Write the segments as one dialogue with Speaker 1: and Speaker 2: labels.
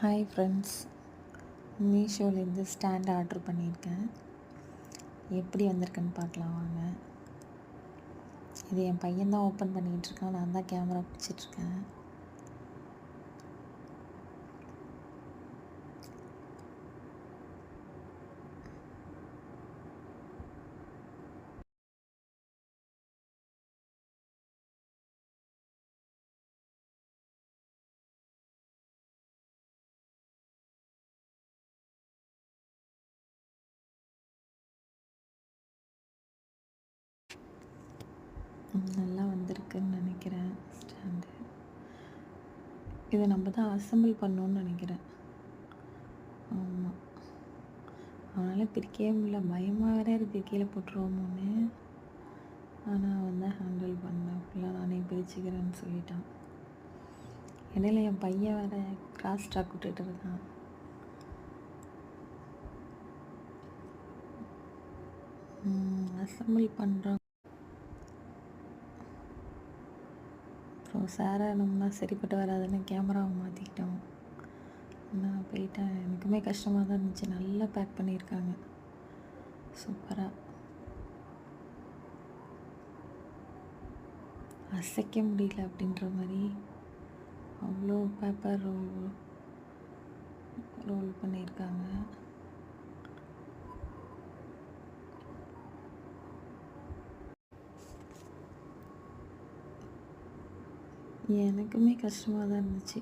Speaker 1: Hi friends மீஷோலேருந்து stand order பண்ணியிருக்கேன். எப்படி வந்திருக்குன்னு பார்க்கலாம் வாங்க. இது என் பையன் தான் ஓப்பன் பண்ணிகிட்ருக்கான் நான் தான் கேமரா பிடிச்சிட்ருக்கேன் நல்லா வந்திருக்குன்னு நினைக்கிறேன் ஸ்டாண்டு இதை நம்ம தான் அசம்பிள் பண்ணோன்னு நினைக்கிறேன். ஆமாம் அவனால் பிரிக்கவே முடியல. பயமாக வேற இருக்குது கீழே போட்டுருவோமோன்னு. ஆனால் வந்து ஹேண்டில் பண்ணேன் ஃபுல்லாக நானே பிரிச்சுக்கிறேன்னு சொல்லிட்டான். இடையில என் பையன் வேற கிராஸ் ஸ்டாக் விட்டுட்டு இருக்கான். அசம்பிள் பண்ணுறோம் அப்புறம் சாரை நம்ம சரிப்பட்டு வராதுன்னு கேமராவை மாற்றிக்கிட்டோம் நான் போயிட்டேன். எனக்குமே கஷ்டமாக தான் இருந்துச்சு. நல்லா பேக் பண்ணியிருக்காங்க. சூப்பராக அசைக்க முடியல அப்படின்ற மாதிரி. அவ்வளோ பேப்பர் ரோல் ரோல் பண்ணியிருக்காங்க. எனக்குமே கஷ்டமாக தான் இருந்துச்சு.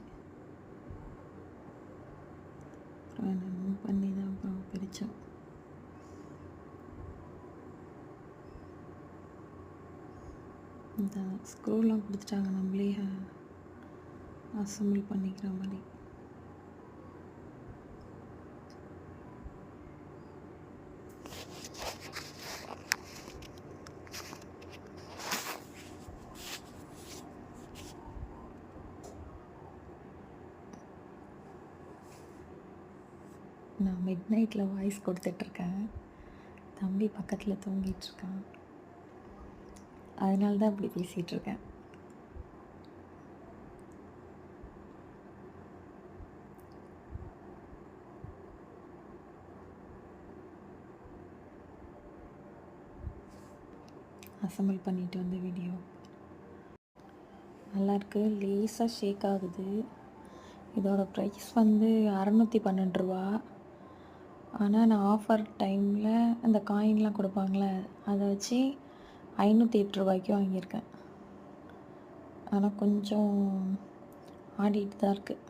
Speaker 1: அப்புறம் என்னென்னமோ பண்ணி தான் அப்புறம் பிரித்தோம் இந்த ஸ்க்ரூலாம் கொடுத்துட்டாங்க நம்மளே. அசம்பிள் பண்ணிக்கிற மாதிரி. நான் மிட் நைட்டில் வாய்ஸ் கொடுத்துட்ருக்கேன். தம்பி பக்கத்தில் தூங்கிட்டுருக்கான் அதனால தான் அப்படி பேசிகிட்ருக்கேன் அசம்பிள் பண்ணிட்டு வந்த வீடியோ நல்லாயிருக்கு லேசாக ஷேக் ஆகுது. இதோட ப்ரைஸ் வந்து அறநூற்றி பன்னெண்டு ரூபா. ஆனால் நான் ஆஃபர் டைமில் அந்த காயின்லாம் கொடுப்பாங்களே அதை வச்சு ஐநூற்றி எட்டு ரூபாய்க்கு வாங்கியிருக்கேன். ஆனால் கொஞ்சம் ஆடிட்டு தான் இருக்குது